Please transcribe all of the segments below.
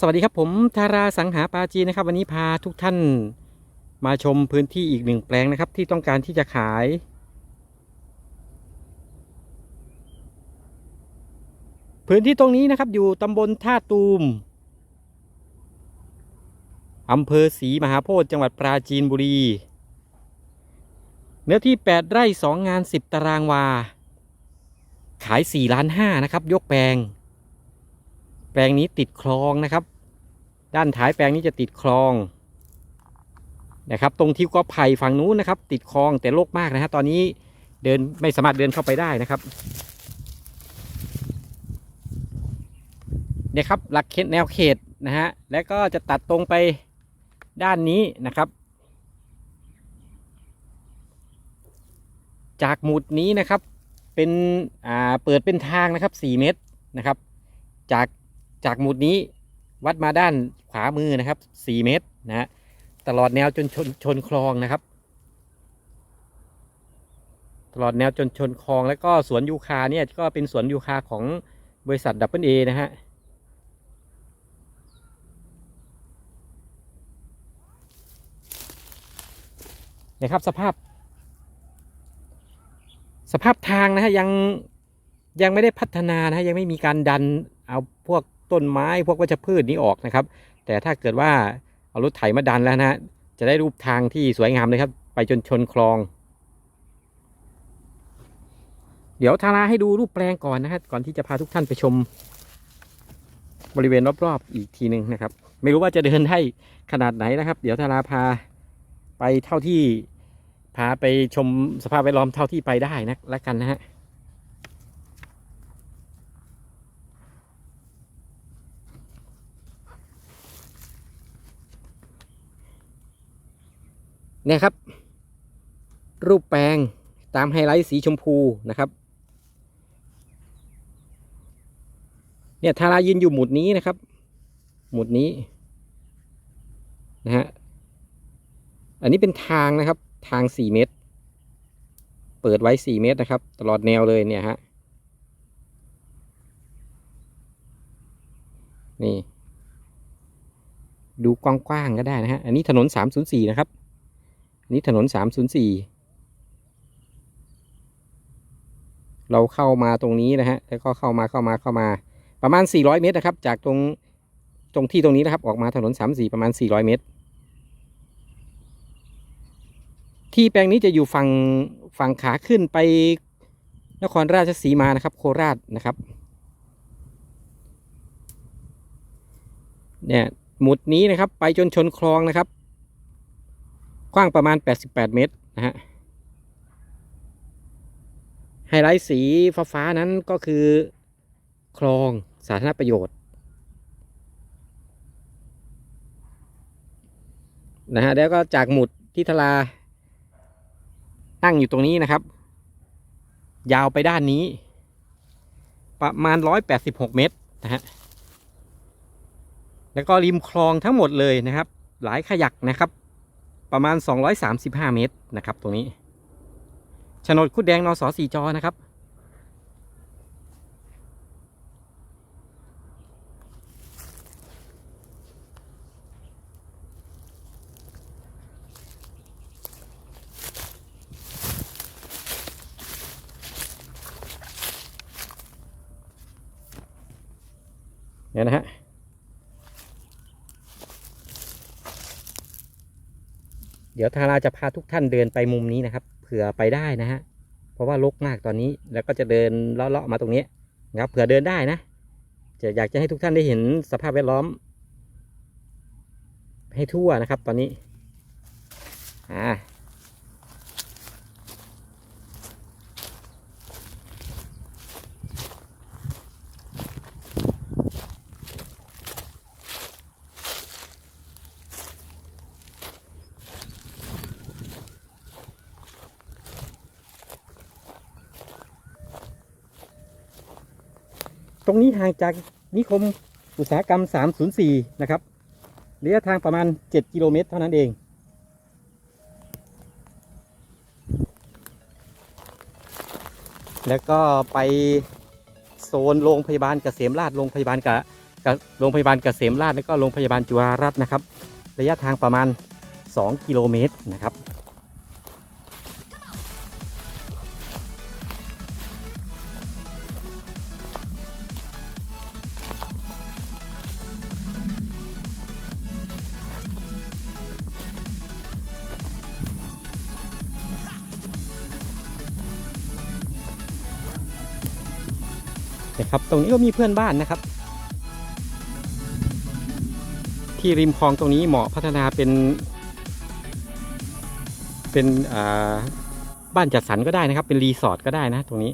สวัสดีครับผมธาราสังหาปาจีนนะครับ วันนี้พาทุกท่านมาชมพื้นที่อีกหนึ่งแปลงนะครับ ที่ต้องการที่จะขาย พื้นที่ตรงนี้นะครับ อยู่ตำบลท่าตูมอำเภอศรีมหาโพธิ์จังหวัดปราจีนบุรี เนื้อที่ 8 ไร่ 2 งาน 10 ตารางวา ขาย 4 ล้าน 5 นะครับ ยกแปลง แปลงนี้ติดคลองนะครับ ด้านท้ายแปลงนี้จะติดคลองนะครับ ตรงที่ก็ไผ่ฝั่งนู้นนะครับ ติดคลองแต่โลกมากนะฮะตอนนี้เดินไม่สามารถเดินเข้าไปได้นะครับเนี่ยครับหลักเขตแนวเขตนะฮะแล้วก็จะตัดตรงไปด้านนี้นะครับ จากหมุดนี้นะครับเป็นอ่าเปิดเป็นทางนะครับ 4 เมตรนะครับ จาก จากหมุดนี้วัดมาด้านขวามือนะครับ 4 เมตรนะฮะตลอดแนวจนชนชนคลองนะครับ ตลอดแนวจนชนคลองแล้วก็สวนยูคาเนี่ยก็เป็นสวนยูคาของบริษัทดับเบิลเอนะฮะนี่ครับสภาพ สภาพทางนะฮะยังยังไม่ได้พัฒนานะฮะยังไม่มีการดันเอาพวก ต้นไม้พวกวัชพืชนี้ออกนะครับ แต่ถ้าเกิดว่าเอารถไถมาดันแล้วนะจะได้รูปทางที่สวยงามเลยครับ ไปจนชนคลอง เดี๋ยวทาราให้ดูรูปแปลงก่อนนะฮะก่อนที่จะพาทุกท่านไปชม บริเวณรอบๆอีกทีหนึ่งนะครับ ไม่รู้ว่าจะเดินได้ขนาดไหนนะครับ เดี๋ยวทาราพาไปเท่าที่พาไปชมสภาพแวดล้อมเท่าที่ไปได้นะแล้วกันนะฮะ เนี่ยครับ รูปแปลงตามไฮไลท์สีชมพูนะครับ เนี่ยทารายืนอยู่หมุดนี้นะครับ หมุดนี้นะฮะอันนี้เป็นทางนะครับ ทาง4เมตร เปิดไว้4เมตรนะครับ ตลอดแนวเลยเนี่ยฮะนี่ ดูกว้างๆก็ได้นะฮะ อันนี้ถนน 304 นะครับ นี้ถนน 304 เราเข้ามาตรงนี้นะฮะ แล้วก็เข้ามาเข้ามาเข้ามา ประมาณ 400 เมตรนะครับ จากตรงตรงที่ตรงนี้นะครับ ออกมาถนน 34 ประมาณ 400 เมตร ที่แปลงนี้จะอยู่ฝั่งฝั่งขาขึ้นไปนครราชสีมานะครับ โคราชนะครับ เนี่ยหมุดนี้นะครับ ไปจนชนคลองนะครับ กว้างประมาณ 88 เมตรนะฮะ ไฮไลท์สีฟ้าๆนั้นก็คือคลองสาธารณประโยชน์นะฮะแล้วก็จากหมุดที่ทลาตั้งอยู่ตรงนี้นะครับ ยาวไปด้านนี้ ประมาณ 186 เมตรนะฮะแล้วก็ริมคลองทั้งหมดเลยนะครับ หลายขยักนะครับ ประมาณ 235 เมตรนะครับตรงนี้โฉนดคุดแดงนสสี่จอนะครับ เนี่ยนะฮะ เดี๋ยวทาราจะพาทุกท่านเดินไปมุมนี้นะครับ เผื่อไปได้นะฮะ เพราะว่าลกมากตอนนี้ แล้วก็จะเดินเลาะๆมาตรงนี้นะครับ เผื่อเดินได้นะ จะอยากจะให้ทุกท่านได้เห็นสภาพแวดล้อม ให้ทั่วนะครับตอนนี้ อ่า ห่างจากนิคมอุตสาหกรรม 304 นะครับระยะทางประมาณ 7 กิโลเมตรเท่านั้นเอง แล้วก็ไปโซนโรงพยาบาลเกษมราชโรงพยาบาลกะเกกับโรงพยาบาลเกษมราชและก็โรงพยาบาลจุฬารัตน์นะครับ ระยะทางประมาณ 2 กิโลเมตรนะครับ ครับ ตรงนี้ก็มีเพื่อนบ้านนะครับ ที่ริมคลองตรงนี้เหมาะพัฒนาเป็น เป็นบ้านจัดสรรก็ได้นะครับ เป็นรีสอร์ทก็ได้นะ ตรงนี้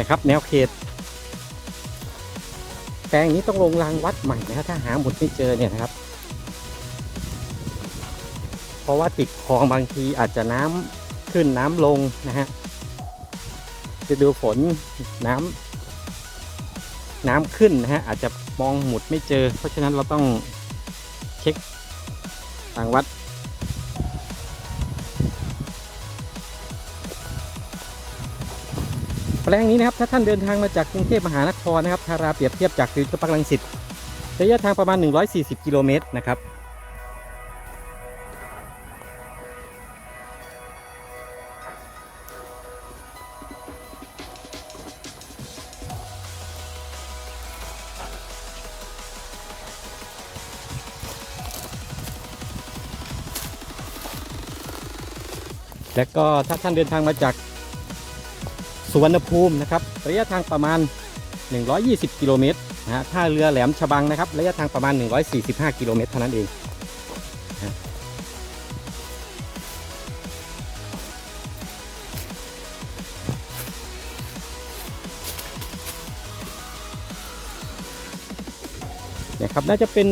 นี่ยครับ แนวเขต แปลงนี้ต้องลงรางวัดใหม่นะครับถ้าหาหมุดไม่เจอเนี่ยนะครับ เพราะว่าติดคลองบางทีอาจจะน้ำขึ้นน้ำลงนะฮะจะดูฝนน้ำน้ำขึ้นนะฮะอาจจะมองหมุดไม่เจอ เพราะฉะนั้นเราต้องเช็ครางวัด แปลงนี้นะครับถ้าท่านเดินทางมาจากกรุงเทพมหานครนะครับทาราเปรียบเทียบจากฟิวเจอร์พาร์คลังสิตระยะทางประมาณ 140 กิโลเมตรนะครับและก็ถ้าท่านเดินทางมาจาก สุวรรณภูมินะครับระยะทางประมาณ 120 กิโลเมตรนะฮะท่าเรือแหลมฉบังนะครับระยะทางประมาณ 145 กิโลเมตรเท่านั้นเองนะครับน่าจะเป็น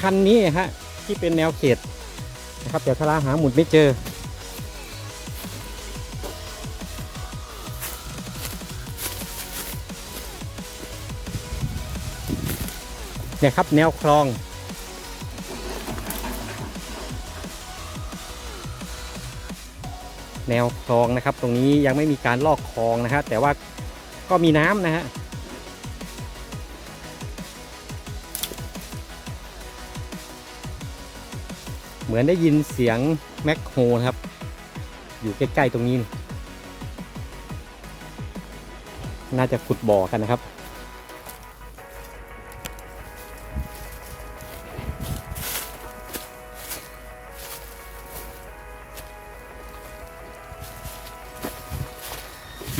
คันนี้ฮะที่เป็นแนวเขตนะครับแต่ทาราหาหมุดไม่เจอ เนี่ยครับแนวคลอง แนวคลองนะครับ ตรงนี้ยังไม่มีการลอกคลองนะฮะแต่ว่าก็มีน้ำนะฮะเหมือนได้ยินเสียงแมคโฮนครับ อยู่ใกล้ ๆ ตรงนี้ น่าจะขุดบ่อกันนะครับ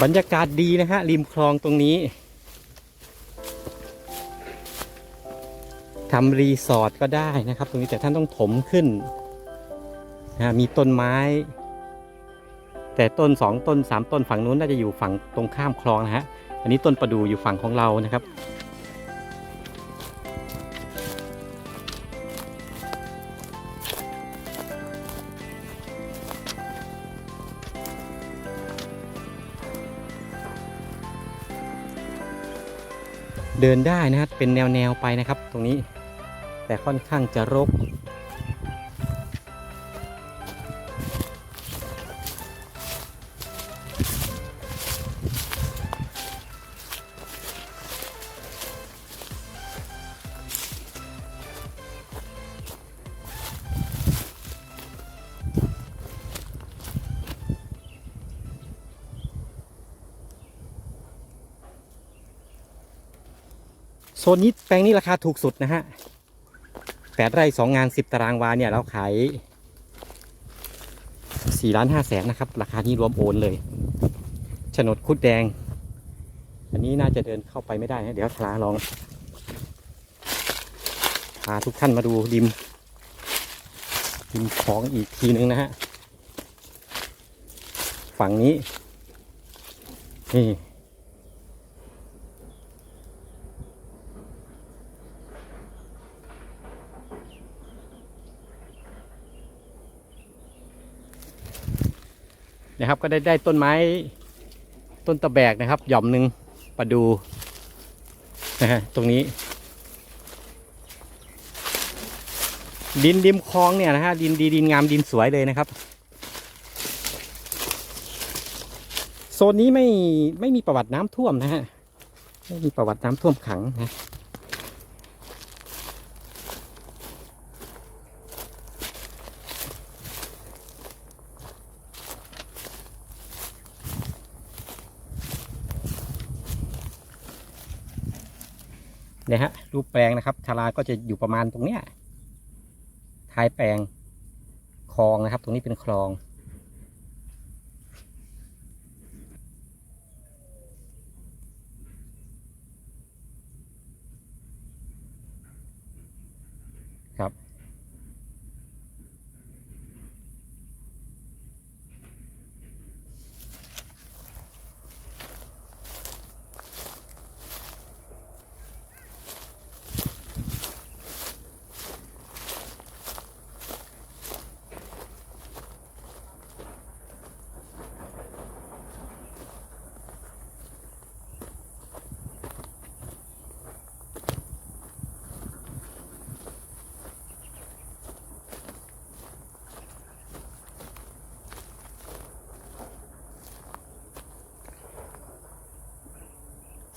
บรรยากาศดีนะฮะริมคลองตรงนี้ทำรีสอร์ทก็ได้นะครับ ตรงนี้แต่ท่านต้องถมขึ้นนะมีต้นไม้ แต่ต้นสองต้นสามต้นฝั่งนู้นน่าจะอยู่ฝั่งตรงข้ามคลองนะฮะอันนี้ต้นประดู่อยู่ฝั่งของเรานะครับ เดินได้นะครับเป็นแนวแนวๆไปนะครับ ตรงนี้แต่ค่อนข้างจะรก นนี้แปลงนี้ราคาถูกสุดนะฮะแปดไร่สองงานสิบตารางวาเนี่ยเราขายสี่ล้านห้าแสนนะครับ ราคานี้รวมโอนเลยโฉนดคุดแดง อันนี้น่าจะเดินเข้าไปไม่ได้นะเดี๋ยวทลาลองพาทุกท่านมาดูริมริมคลองอีกทีนึงนะฮะ ฝั่งนี้ นี่ นะครับ ก็ได้ได้ต้นไม้ต้นตะแบกนะครับ หย่อมหนึ่งประดูนะฮะตรงนี้ ดินริมคลองเนี่ยนะฮะดินดีดินงามดินสวยเลยนะครับ โซนนี้ไม่ไม่มีประวัติน้ำท่วมนะฮะไม่มีประวัติน้ำท่วมขังนะเนี่ยฮะ รูปแปลงนะครับชาลาก็จะอยู่ประมาณตรงเนี้ยท้ายแปลงคลองนะครับ ตรงนี้เป็นคลอง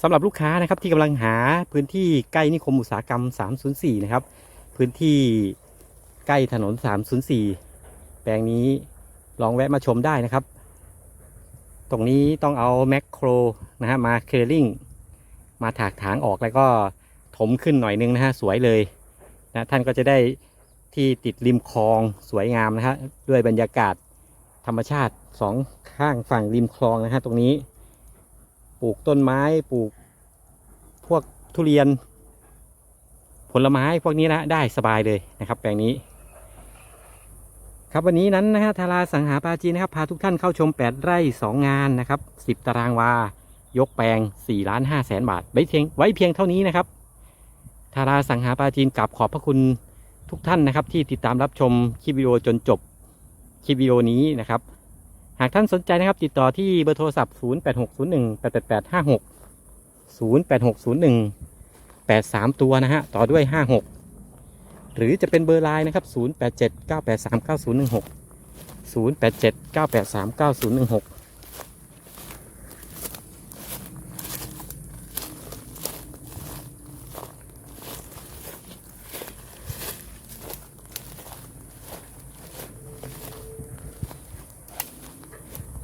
สำหรับลูกค้านะครับที่กำลังหาพื้นที่ใกล้นิคมอุตสาหกรรม 304 นะครับ พื้นที่ใกล้ถนน 304 แปลงนี้ลองแวะมาชมได้นะครับ ตรงนี้ต้องเอาแมคโครนะฮะมาเคลลิ่งมาถากถางออกแล้วก็ถมขึ้นหน่อยนึงนะฮะสวยเลยนะท่านก็จะได้ที่ติดริมคลองสวยงามนะฮะด้วยบรรยากาศธรรมชาติสองข้างฝั่งริมคลองนะฮะตรงนี้ ปลูกต้นไม้ปลูกพวกทุเรียน ผลไม้พวกนี้นะได้สบายเลยนะครับ แปลงนี้ ครับวันนี้นั้นนะฮะทาราสังหาปาจีนะครับพาทุกท่านเข้าชม 8 ไร่ 2 งานนะครับ 10 ตารางวา ยกแปลง4ล้าน5แสนบาทไว้เพียงไว้เพียงเท่านี้นะครับทาราสังหาปาจีนกราบขอบพระคุณทุกท่านนะครับ ที่ติดตามรับชมคลิปวิดีโอจนจบคลิปวิดีโอนี้นะครับากท่านสนใจนะครับ ติดต่อที่เบอร์โทรศัพท์ 0860188856 08601883 ตัวนะฮะ ต่อด้วย 56 หรือจะเป็นเบอร์ไลน์นะครับ 0879839016 0879839016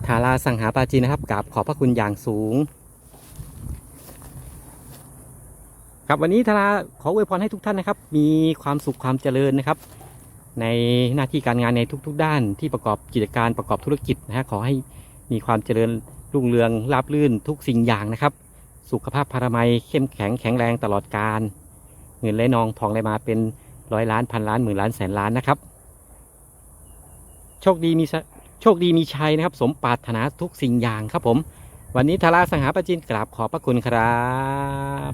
ทาราสังหาปาจีนะครับกราบขอบพระคุณอย่างสูง ครับวันนี้ทาราขออวยพรให้ทุกท่านนะครับ มีความสุขความเจริญนะครับ ในหน้าที่การงานในทุก ๆ ด้านที่ประกอบกิจการประกอบธุรกิจนะฮะขอให้มีความเจริญรุ่งเรืองราบรื่นทุกสิ่งอย่างนะครับ สุขภาพพารามัยเข้มแข็งแข็งแรงตลอดการเงินไหลนองทองไหลมาเป็นร้อยล้านพันล้านหมื่นล้านแสนล้านนะครับ โชคดีมีส โชคดีมีชัยนะครับ สมปรารถนาทุกสิ่งอย่างครับผม วันนี้ทาราสังหาประจินกราบขอบพระคุณครับ